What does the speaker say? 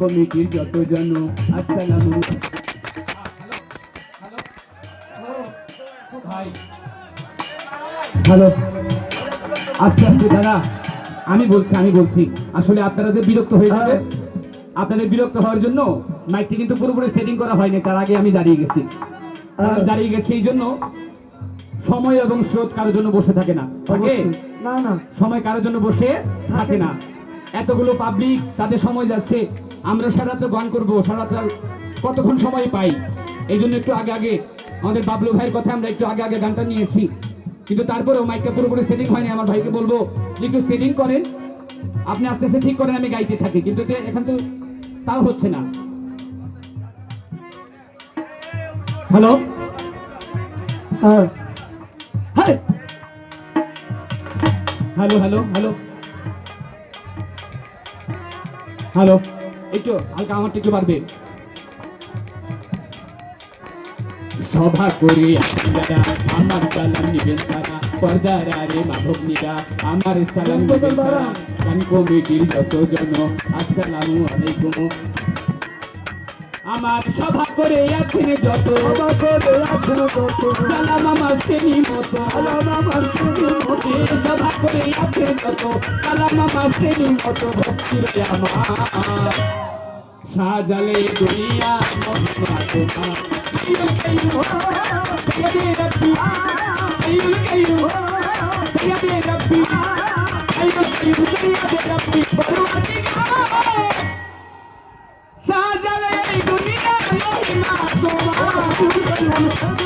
কমিটির যত জন আসসালামু হ্যালো। আস্তে আস্তে দাদা আমি বলছি আমি বলছি। আসলে আপনারা যে বিরক্ত হয়ে যাবে আপনাদের বিরক্ত হওয়ার জন্য মাইকটি কিন্তু পুরোপুরি সেটিং করা হয়নি তার আগে আমি দাঁড়িয়ে গেছি। দাঁড়িয়ে গেছি এই জন্য সময় এবং স্রোত কারোর জন্য বসে থাকে না থাকে না না। সময় কারোর জন্য বসে থাকে না। এতগুলো পাবলিক তাদের সময় যাচ্ছে। আমরা সারা রাত্রে গান করব সারা রাত্রে কতক্ষণ সময় পাই? এই জন্য একটু আগে আগে আমাদের বাবলু ভাইয়ের কথা আমরা একটু আগে আগে গানটা নিয়েছি। কিন্তু তারপরেও মাইকটা পুরোপুরি সেটিং হয়নি। আমার ভাইকে বলব যে একটু সেটিং করেন। আপনি আস্তে আস্তে ঠিক করেন আমি গাইতে থাকি। কিন্তু এখন তো তাও হচ্ছে না। হ্যালো? হ্যাঁ। Hi hello hello hello. Hello. একটু হালকা আমারটা একটু বাড়বে। সভা করে দাদা আমার সালাম নিবেন তারা পর্দার আরে মাধব আমার সালাম নিবেন তারা গান কমিটির যত জন আসসালামু আলাইকুম। আমার সভা করে আছেন যত। সালাম আমার শ্রেণি মতো সভা করে আছেন যত। সালাম আমার শ্রেণি মতো ভক্তি আমার। সাজালে দুনিয়া মস্তা তোমার আইয়ুল কাইয়ুম সাইয়্যিদি রাব্বি আইয়ুল কাইয়ুম সাইয়্যিদি রাব্বি আইয়ুল কাইয়ুম সাইয়্যিদি রাব্বি পরওয়ানি সাজালে দুনিয়া মহিমা তোমার